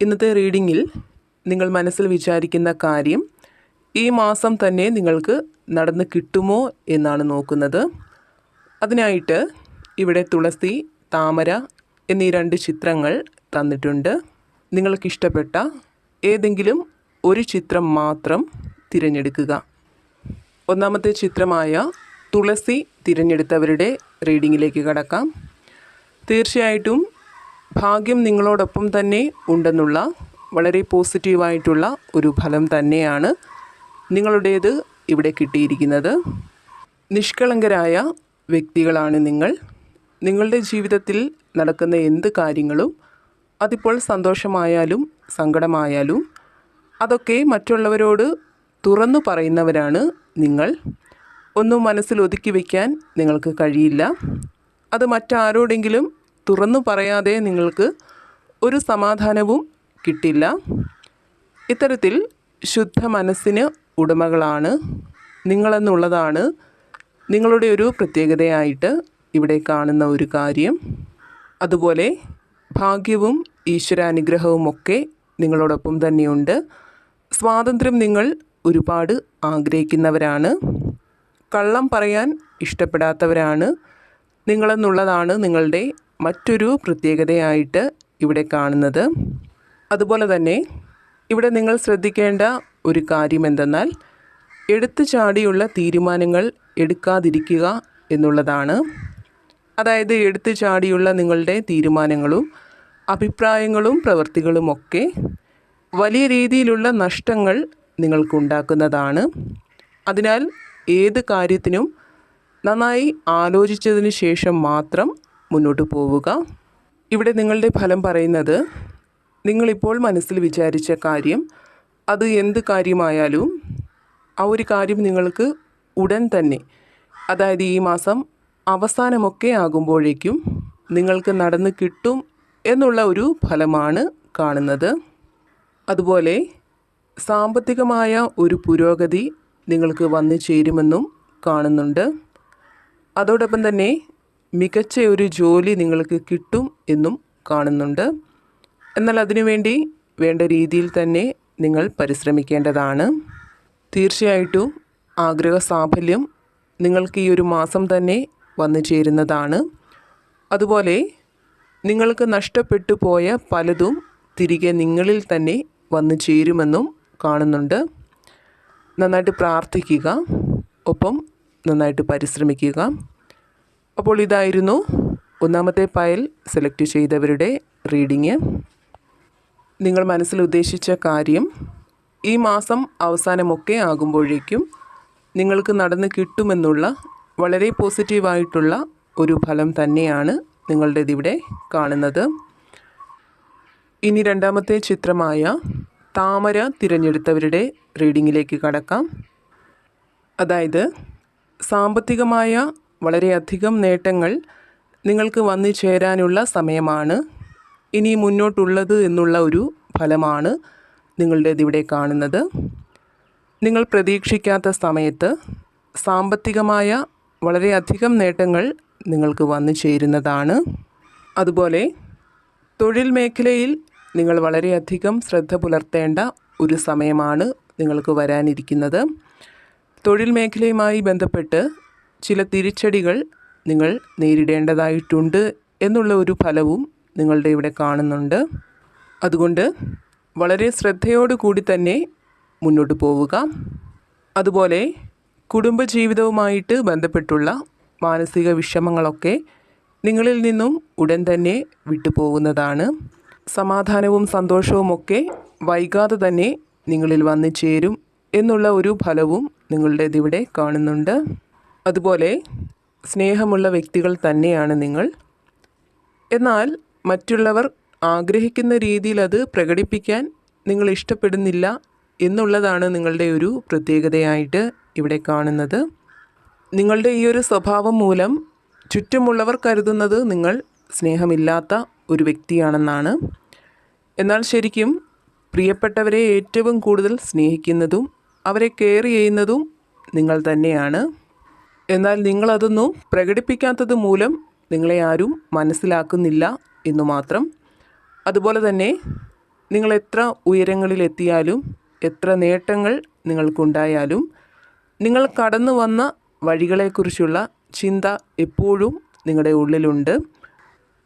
ഇന്നത്തെ റീഡിങ്ങിൽ നിങ്ങൾ മനസ്സിൽ വിചാരിക്കുന്ന കാര്യം ഈ മാസം തന്നെ നിങ്ങൾക്ക് നടന്ന് കിട്ടുമോ എന്നാണ് നോക്കുന്നത്. അതിനായിട്ട് ഇവിടെ തുളസി താമര എന്നീ രണ്ട് ചിത്രങ്ങൾ തന്നിട്ടുണ്ട്. നിങ്ങൾക്കിഷ്ടപ്പെട്ട ഏതെങ്കിലും ഒരു ചിത്രം മാത്രം തിരഞ്ഞെടുക്കുക. ഒന്നാമത്തെ ചിത്രമായ തുളസി തിരഞ്ഞെടുത്തവരുടെ റീഡിങ്ങിലേക്ക് കടക്കാം. തീർച്ചയായിട്ടും ഭാഗ്യം നിങ്ങളോടൊപ്പം തന്നെ ഉണ്ടെന്നുള്ള വളരെ പോസിറ്റീവായിട്ടുള്ള ഒരു ഫലം തന്നെയാണ് നിങ്ങളുടേത് ഇവിടെ കിട്ടിയിരിക്കുന്നത്. നിഷ്കളങ്കരായ വ്യക്തികളാണ് നിങ്ങൾ. നിങ്ങളുടെ ജീവിതത്തിൽ നടക്കുന്ന എന്ത് കാര്യങ്ങളും അതിപ്പോൾ സന്തോഷമായാലും സങ്കടമായാലും അതൊക്കെ മറ്റുള്ളവരോട് തുറന്നു പറയുന്നവരാണ് നിങ്ങൾ. ഒന്നും മനസ്സിൽ ഒതുക്കി വയ്ക്കാൻ നിങ്ങൾക്ക് കഴിയില്ല. അത് മറ്റാരോടെങ്കിലും തുറന്നു പറയാതെ നിങ്ങൾക്ക് ഒരു സമാധാനവും കിട്ടില്ല. ഇത്തരത്തിൽ ശുദ്ധ മനസ്സിന് ഉടമകളാണ്. നിങ്ങളെന്നുള്ളതാണ് നിങ്ങളുടെ ഒരു പ്രത്യേകതയായിട്ട് ഇവിടെ കാണുന്ന ഒരു കാര്യം. അതുപോലെ ഭാഗ്യവും ഈശ്വരാനുഗ്രഹവും ഒക്കെ നിങ്ങളോടൊപ്പം തന്നെയുണ്ട്. സ്വാതന്ത്ര്യം നിങ്ങൾ ഒരുപാട് ആഗ്രഹിക്കുന്നവരാണ്. കള്ളം പറയാൻ ഇഷ്ടപ്പെടാത്തവരാണ്. നിങ്ങളെന്നുള്ളതാണ് നിങ്ങളുടെ മറ്റൊരു പ്രത്യേകതയായിട്ട് ഇവിടെ കാണുന്നത്. അതുപോലെ തന്നെ ഇവിടെ നിങ്ങൾ ശ്രദ്ധിക്കേണ്ട ഒരു കാര്യം എന്തെന്നാൽ എടുത്തു ചാടിയുള്ള തീരുമാനങ്ങൾ എടുക്കാതിരിക്കുക എന്നുള്ളതാണ്. അതായത് എടുത്തു ചാടിയുള്ള നിങ്ങളുടെ തീരുമാനങ്ങളും അഭിപ്രായങ്ങളും പ്രവൃത്തികളുമൊക്കെ വലിയ രീതിയിലുള്ള നഷ്ടങ്ങൾ നിങ്ങൾക്കുണ്ടാക്കുന്നതാണ് അതിനാൽ ഏത് കാര്യത്തിനും നന്നായി ആലോചിച്ചതിന് ശേഷം മാത്രം മുന്നോട്ട് പോവുക. ഇവിടെ നിങ്ങളുടെ ഫലം പറയുന്നത് നിങ്ങളിപ്പോൾ മനസ്സിൽ വിചാരിച്ച കാര്യം അത് എന്ത് കാര്യമായാലും ആ ഒരു കാര്യം നിങ്ങൾക്ക് ഉടൻ തന്നെ അതായത് ഈ മാസം അവസാനമൊക്കെ ആകുമ്പോഴേക്കും നിങ്ങൾക്ക് നടന്ന് കിട്ടും എന്നുള്ള ഒരു ഫലമാണ് കാണുന്നത്. അതുപോലെ സാമ്പത്തികമായ ഒരു പുരോഗതി നിങ്ങൾക്ക് വന്നു ചേരുമെന്നും കാണുന്നുണ്ട്. അതോടൊപ്പം തന്നെ മികച്ച ഒരു ജോലി നിങ്ങൾക്ക് കിട്ടും എന്നും കാണുന്നുണ്ട്. എന്നാൽ അതിനുവേണ്ടി വേണ്ട രീതിയിൽ തന്നെ നിങ്ങൾ പരിശ്രമിക്കേണ്ടതാണ്. തീർച്ചയായിട്ടും ആഗ്രഹ സാഫല്യം നിങ്ങൾക്ക് ഈ ഒരു മാസം തന്നെ വന്നു ചേരുന്നതാണ്. അതുപോലെ നിങ്ങൾക്ക് നഷ്ടപ്പെട്ടു പോയ പലതും തിരികെ നിങ്ങളിൽ തന്നെ വന്നു ചേരുമെന്നും കാണുന്നുണ്ട്. നന്നായിട്ട് പ്രാർത്ഥിക്കുക ഒപ്പം നന്നായിട്ട് പരിശ്രമിക്കുക. അപ്പോൾ ഇതായിരുന്നു ഒന്നാമത്തെ ഫയൽ സെലക്ട് ചെയ്തവരുടെ റീഡിങ്. നിങ്ങൾ മനസ്സിൽ ഉദ്ദേശിച്ച കാര്യം ഈ മാസം അവസാനമൊക്കെ ആകുമ്പോഴേക്കും നിങ്ങൾക്ക് നടന്ന് കിട്ടുമെന്നുള്ള വളരെ പോസിറ്റീവായിട്ടുള്ള ഒരു ഫലം തന്നെയാണ് നിങ്ങളുടെ ഇതിവിടെ കാണുന്നത്. ഇനി രണ്ടാമത്തെ ചിത്രമായ താമര തിരഞ്ഞെടുത്തവരുടെ റീഡിങ്ങിലേക്ക് കടക്കാം. അതായത് സാമ്പത്തികമായ വളരെയധികം നേട്ടങ്ങൾ നിങ്ങൾക്ക് വന്നു ചേരാനുള്ള സമയമാണ്. ഇനി മുന്നോട്ടുള്ളത് എന്നുള്ള ഒരു ഫലമാണ് നിങ്ങളുടേതിവിടെ കാണുന്നത്. നിങ്ങൾ പ്രതീക്ഷിക്കാത്ത സമയത്ത് സാമ്പത്തികമായ വളരെയധികം നേട്ടങ്ങൾ നിങ്ങൾക്ക് വന്നു ചേരുന്നതാണ്. അതുപോലെ തൊഴിൽ മേഖലയിൽ നിങ്ങൾ വളരെയധികം ശ്രദ്ധ പുലർത്തേണ്ട ഒരു സമയമാണ് നിങ്ങൾക്ക് വരാനിരിക്കുന്നത്. തൊഴിൽ മേഖലയുമായി ബന്ധപ്പെട്ട് ചില തിരിച്ചടികൾ നിങ്ങൾ നേരിടേണ്ടതായിട്ടുണ്ട് എന്നുള്ള ഒരു ഫലവും നിങ്ങളുടെ ഇവിടെ കാണുന്നുണ്ട്. അതുകൊണ്ട് വളരെ ശ്രദ്ധയോടു കൂടി തന്നെ മുന്നോട്ട് പോവുക. അതുപോലെ കുടുംബജീവിതവുമായിട്ട് ബന്ധപ്പെട്ടുള്ള മാനസിക വിഷമങ്ങളൊക്കെ നിങ്ങളിൽ നിന്നും ഉടൻ തന്നെ വിട്ടുപോകുന്നതാണ് സമാധാനവും സന്തോഷവുമൊക്കെ വൈകാതെ തന്നെ നിങ്ങളിൽ വന്നു ചേരും എന്നുള്ള ഒരു ഫലവും നിങ്ങളുടേതിവിടെ കാണുന്നുണ്ട്. അതുപോലെ സ്നേഹമുള്ള വ്യക്തികൾ തന്നെയാണ് നിങ്ങൾ. എന്നാൽ മറ്റുള്ളവർ ആഗ്രഹിക്കുന്ന രീതിയിൽ അത് പ്രകടിപ്പിക്കാൻ നിങ്ങൾ ഇഷ്ടപ്പെടുന്നില്ല എന്നുള്ളതാണ് നിങ്ങളുടെ ഒരു പ്രത്യേകതയായിട്ട് ഇവിടെ കാണുന്നത്. നിങ്ങളുടെ ഈ ഒരു സ്വഭാവം മൂലം ചുറ്റുമുള്ളവർ കരുതുന്നത് നിങ്ങൾ സ്നേഹമില്ലാത്ത ഒരു വ്യക്തിയാണെന്നാണ്. എന്നാൽ ശരിക്കും പ്രിയപ്പെട്ടവരെ ഏറ്റവും കൂടുതൽ സ്നേഹിക്കുന്നതും അവരെ കെയർ ചെയ്യുന്നതും നിങ്ങൾ തന്നെയാണ്. എന്നാൽ നിങ്ങളതൊന്നും പ്രകടിപ്പിക്കാത്തത് മൂലം നിങ്ങളെ ആരും മനസ്സിലാക്കുന്നില്ല എന്നു മാത്രം. അതുപോലെ തന്നെ നിങ്ങൾ എത്ര ഉയരങ്ങളിലെത്തിയാലും എത്ര നേട്ടങ്ങൾ നിങ്ങൾക്കുണ്ടായാലും നിങ്ങൾ കടന്നു വന്ന വഴികളെക്കുറിച്ചുള്ള ചിന്ത എപ്പോഴും നിങ്ങളുടെ ഉള്ളിലുണ്ട്.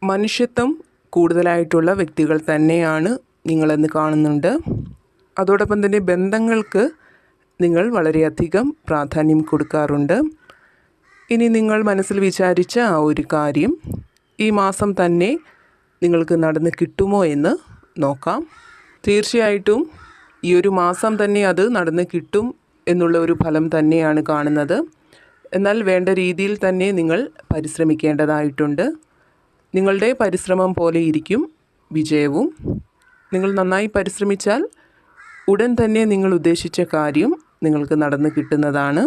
മനുഷ്യത്വം കൂടുതലായിട്ടുള്ള വ്യക്തികൾ തന്നെയാണ് നിങ്ങളെന്ന് കാണുന്നുണ്ട്. അതോടൊപ്പം തന്നെ ബന്ധങ്ങൾക്ക് നിങ്ങൾ വളരെയധികം പ്രാധാന്യം കൊടുക്കാറുണ്ട്. ഇനി നിങ്ങൾ മനസ്സിൽ വിചാരിച്ച ആ ഒരു കാര്യം ഈ മാസം തന്നെ നിങ്ങൾക്ക് നടന്ന് കിട്ടുമോ എന്ന് നോക്കാം. തീർച്ചയായിട്ടും ഈ ഒരു മാസം തന്നെ അത് നടന്ന് കിട്ടും എന്നുള്ള ഒരു ഫലം തന്നെയാണ് കാണുന്നത്. എന്നാൽ വേണ്ട രീതിയിൽ തന്നെ നിങ്ങൾ പരിശ്രമിക്കേണ്ടതായിട്ടുണ്ട്. നിങ്ങളുടെ പരിശ്രമം പോലെ ഇരിക്കും വിജയവും. നിങ്ങൾ നന്നായി പരിശ്രമിച്ചാൽ ഉടൻ തന്നെ നിങ്ങൾ ഉദ്ദേശിച്ച കാര്യം നിങ്ങൾക്ക് നടന്നു കിട്ടുന്നതാണ്.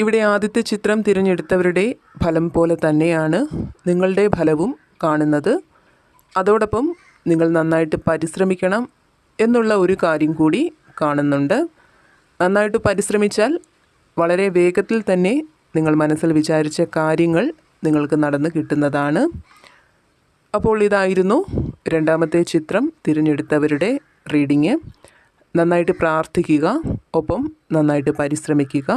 ഇവിടെ ആദ്യത്തെ ചിത്രം തിരഞ്ഞെടുത്തവരുടെ ഫലം പോലെ തന്നെയാണ് നിങ്ങളുടെ ഫലവും കാണുന്നത്. അതോടൊപ്പം നിങ്ങൾ നന്നായിട്ട് പരിശ്രമിക്കണം എന്നുള്ള ഒരു കാര്യം കൂടി കാണുന്നുണ്ട്. നന്നായിട്ട് പരിശ്രമിച്ചാൽ വളരെ വേഗത്തിൽ തന്നെ നിങ്ങൾ മനസ്സിൽ വിചാരിച്ച കാര്യങ്ങൾ നിങ്ങൾക്ക് നടന്ന് കിട്ടുന്നതാണ്. അപ്പോൾ ഇതായിരുന്നു രണ്ടാമത്തെ ചിത്രം തിരഞ്ഞെടുത്തവരുടെ റീഡിങ്. നന്നായിട്ട് പ്രാർത്ഥിക്കുക ഒപ്പം നന്നായിട്ട് പരിശ്രമിക്കുക.